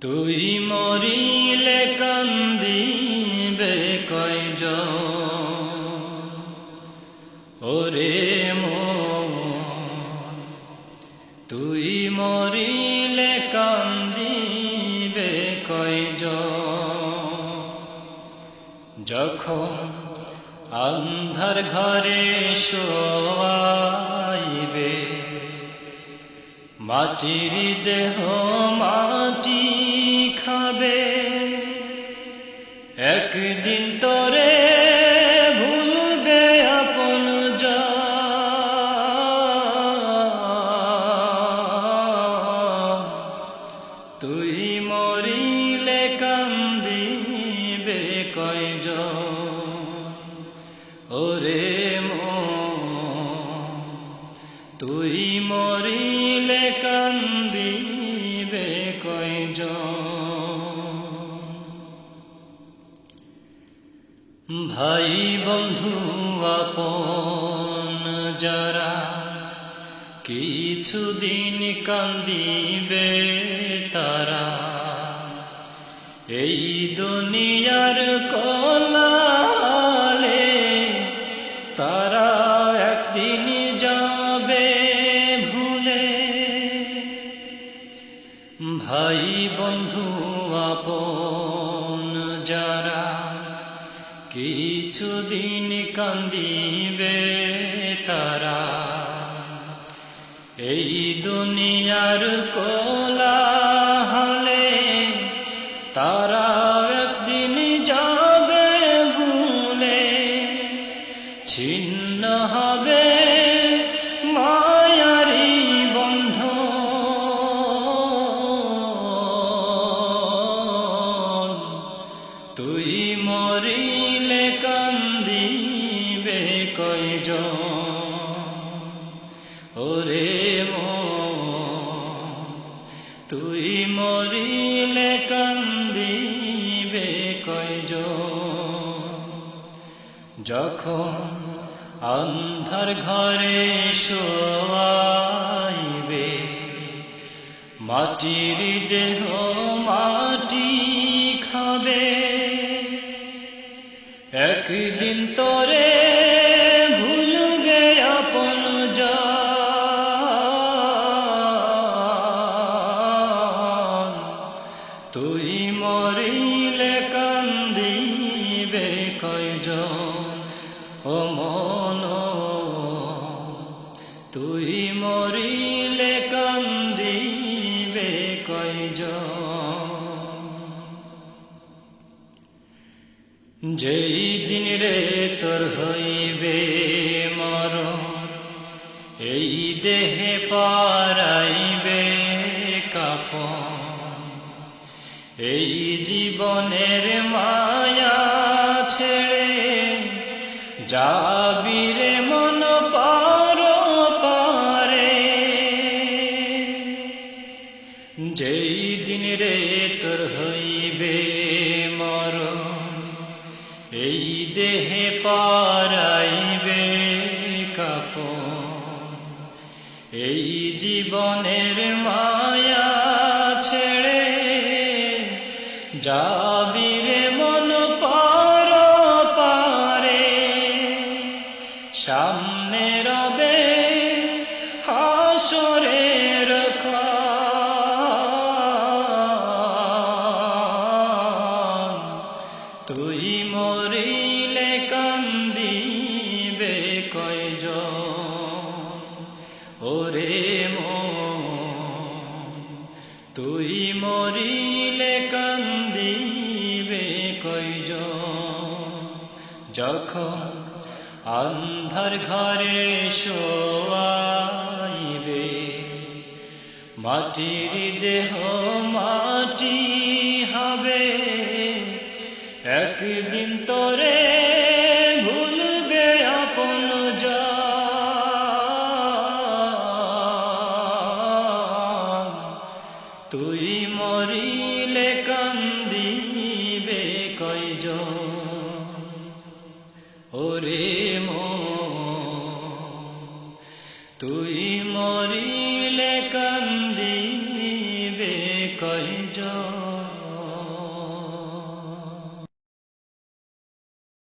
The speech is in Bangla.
তুই মরিলে কান্দিবে কয়জ ওরে তুই মরিলে কান্দিবে কয়জ যখন আন্ধার ঘরে শোয়াইবে মাটির দেহ মাটি খাবে একদিন তোরে ভুলবে আপন। তুই মরিলে কান্দিবে কয়জ ওরে তুই মরিলে ভাই বন্ধু আপন যারা কিছুদিন কান্দিবে তারা। এই দুনিয়ার কলালে ভাই বন্ধু আপন যারা কিছুদিন কান্দিবে তারা এই দুনিয়ার কোলা হলে তারা একদিন যাবে কয়জ ওরে তুই মরিলে কান্দিবে কয়জ যখন অন্ধার ঘরে শোয়াইবে, মাটির দেহ মাটি খাবে, একদিন তোরে মরিলে কান্দিবে কয়জন? ও মন, তুই মরিলে কান্দিবে কয়জন? যেই দিন রে তোর হইবে মর এই দেহে জীবনের মায়া ছেড়ে যাবি রে মন পার পারে। যেই দিন রে তোর হইবে মর এই দেহে পারাইবে কাফন। এই জীবনের মায়া যাবি রে মন পার পারে সামনে রবে হাসরের খান। কয়জ যখন অন্ধার ঘরে শোয়াইবে মাটির দেহ মাটি হবে। একদিন তোরে মরিলে কান্দিবে কয়